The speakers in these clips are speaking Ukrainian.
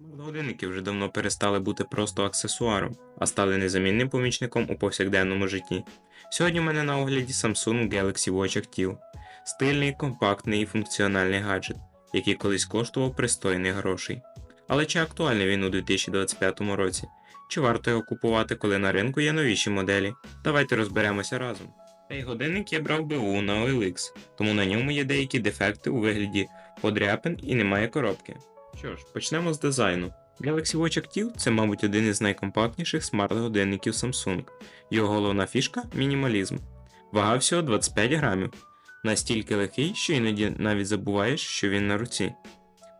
Годинники вже давно перестали бути просто аксесуаром, а стали незамінним помічником у повсякденному житті. Сьогодні в мене на огляді Samsung Galaxy Watch Active. Стильний, компактний і функціональний гаджет, який колись коштував пристойних грошей. Але чи актуальний він у 2025 році? Чи варто його купувати, коли на ринку є новіші моделі? Давайте розберемося разом. Цей годинник я брав БУ на OLX, тому на ньому є деякі дефекти у вигляді подряпин і немає коробки. Що ж, почнемо з дизайну. Galaxy Watch Active це, мабуть, один із найкомпактніших смарт-годинників Samsung. Його головна фішка мінімалізм. Вага всього 25 грамів. Настільки легкий, що іноді навіть забуваєш, що він на руці.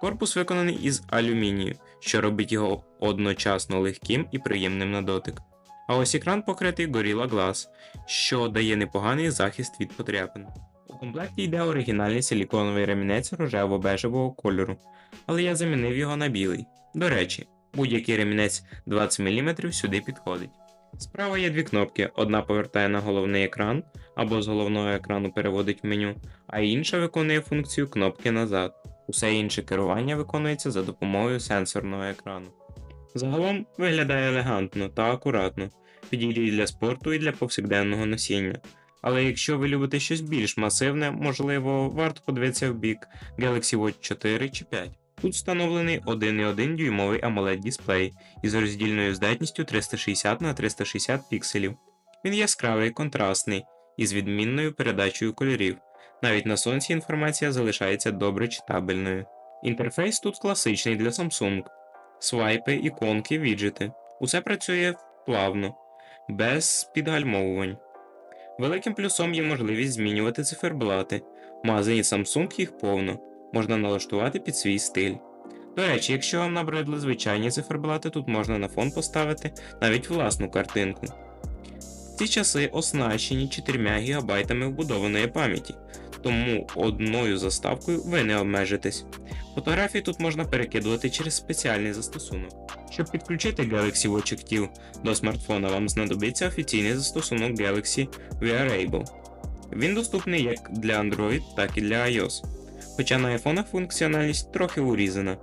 Корпус виконаний із алюмінію, що робить його одночасно легким і приємним на дотик. А ось екран покритий Gorilla Glass, що дає непоганий захист від потряпин. У комплекті йде оригінальний силіконовий ремінець рожево-бежевого кольору, але я замінив його на білий. До речі, будь-який ремінець 20 мм сюди підходить. Справа є дві кнопки: одна повертає на головний екран або з головного екрану переводить в меню, а інша виконує функцію кнопки назад. Усе інше керування виконується за допомогою сенсорного екрану. Загалом виглядає елегантно та акуратно, підійде для спорту і для повсякденного носіння. Але якщо ви любите щось більш масивне, можливо, варто подивитися в бік Galaxy Watch 4 чи 5. Тут встановлений 1,1 дюймовий AMOLED дисплей із роздільною здатністю 360 на 360 пікселів. Він яскравий, контрастний і з відмінною передачею кольорів. Навіть на сонці інформація залишається добре читабельною. Інтерфейс тут класичний для Samsung. Свайпи, іконки, віджити. Усе працює плавно, без підгальмовувань. Великим плюсом є можливість змінювати циферблати. В магазині Samsung їх повно, можна налаштувати під свій стиль. До речі, якщо вам набридли звичайні циферблати, тут можна на фон поставити навіть власну картинку. Ці часи оснащені 4 ГБ вбудованої пам'яті, тому одною заставкою ви не обмежитесь. Фотографії тут можна перекидувати через спеціальний застосунок. Щоб підключити Galaxy Watch Active до смартфона, вам знадобиться офіційний застосунок Galaxy Wearable. Він доступний як для Android, так і для iOS. Хоча на iPhone функціональність трохи урізана.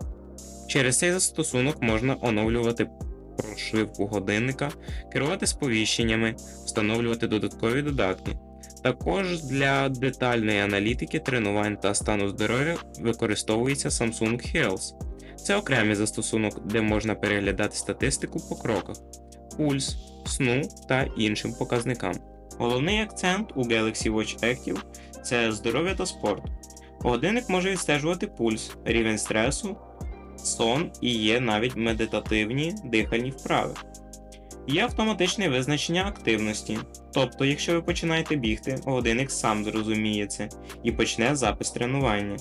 Через цей застосунок можна оновлювати прошивку годинника, керувати сповіщеннями, встановлювати додаткові додатки. Також для детальної аналітики тренувань та стану здоров'я використовується Samsung Health. Це окремий застосунок, де можна переглядати статистику по кроках, пульс, сну та іншим показникам. Головний акцент у Galaxy Watch Active це здоров'я та спорт. Годинник може відстежувати пульс, рівень стресу, сон і є навіть медитативні дихальні вправи. Є автоматичне визначення активності, тобто, якщо ви починаєте бігти, годинник сам зрозуміє це і почне запис тренування.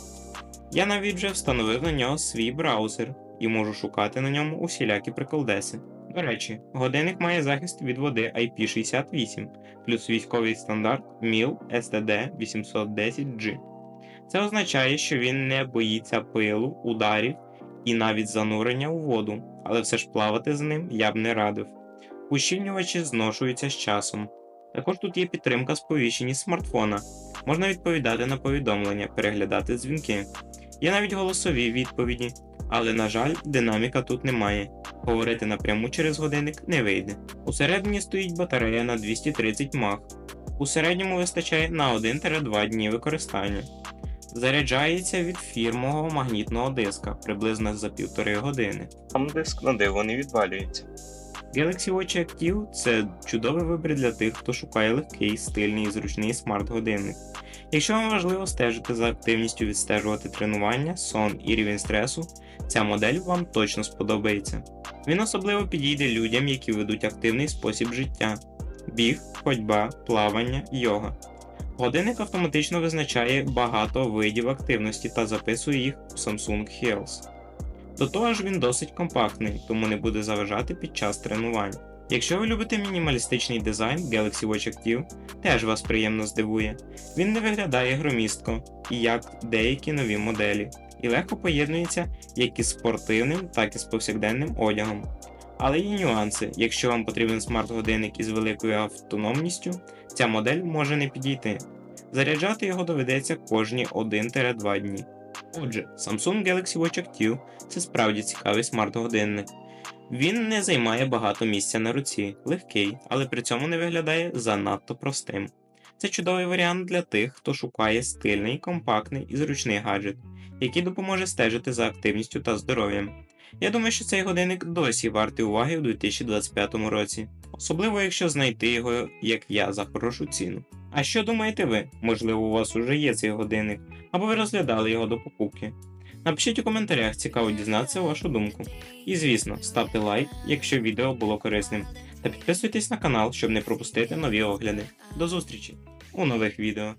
Я навіть вже встановив на нього свій браузер і можу шукати на ньому усілякі приколдеси. До речі, годинник має захист від води IP68 плюс військовий стандарт MIL STD 810G. Це означає, що він не боїться пилу, ударів і навіть занурення у воду, але все ж плавати з ним я б не радив. Ущільнювачі зношуються з часом. Також тут є підтримка сповіщень з смартфона. Можна відповідати на повідомлення, переглядати дзвінки. Є навіть голосові відповіді, але, на жаль, динаміка тут немає. Говорити напряму через годинник не вийде. Усередині стоїть батарея на 230 мАх. У середньому вистачає на 1-2 дні використання. Заряджається від фірмового магнітного диска приблизно за півтори години. Там диск на диво не відвалюється. Galaxy Watch Active це чудовий вибір для тих, хто шукає легкий, стильний і зручний смарт-годинник. Якщо вам важливо стежити за активністю, відстежувати тренування, сон і рівень стресу, ця модель вам точно сподобається. Він особливо підійде людям, які ведуть активний спосіб життя: біг, ходьба, плавання, йога. Годинник автоматично визначає багато видів активності та записує їх у Samsung Health. До того ж він досить компактний, тому не буде заважати під час тренувань. Якщо ви любите мінімалістичний дизайн, Galaxy Watch Active теж вас приємно здивує. Він не виглядає громістко, і як деякі нові моделі, і легко поєднується як із спортивним, так і з повсякденним одягом. Але є нюанси, якщо вам потрібен смарт-годинник із великою автономністю, ця модель може не підійти. Заряджати його доведеться кожні 1-2 дні. Отже, Samsung Galaxy Watch Active це справді цікавий смарт-годинник. Він не займає багато місця на руці, легкий, але при цьому не виглядає занадто простим. Це чудовий варіант для тих, хто шукає стильний, компактний і зручний гаджет, який допоможе стежити за активністю та здоров'ям. Я думаю, що цей годинник досі вартий уваги у 2025 році, особливо якщо знайти його, як я, за хорошу ціну. А що думаєте ви? Можливо, у вас уже є цей годинник, або ви розглядали його до покупки? Напишіть у коментарях, цікаво дізнатися вашу думку. І звісно, ставте лайк, якщо відео було корисним, та підписуйтесь на канал, щоб не пропустити нові огляди. До зустрічі у нових відео.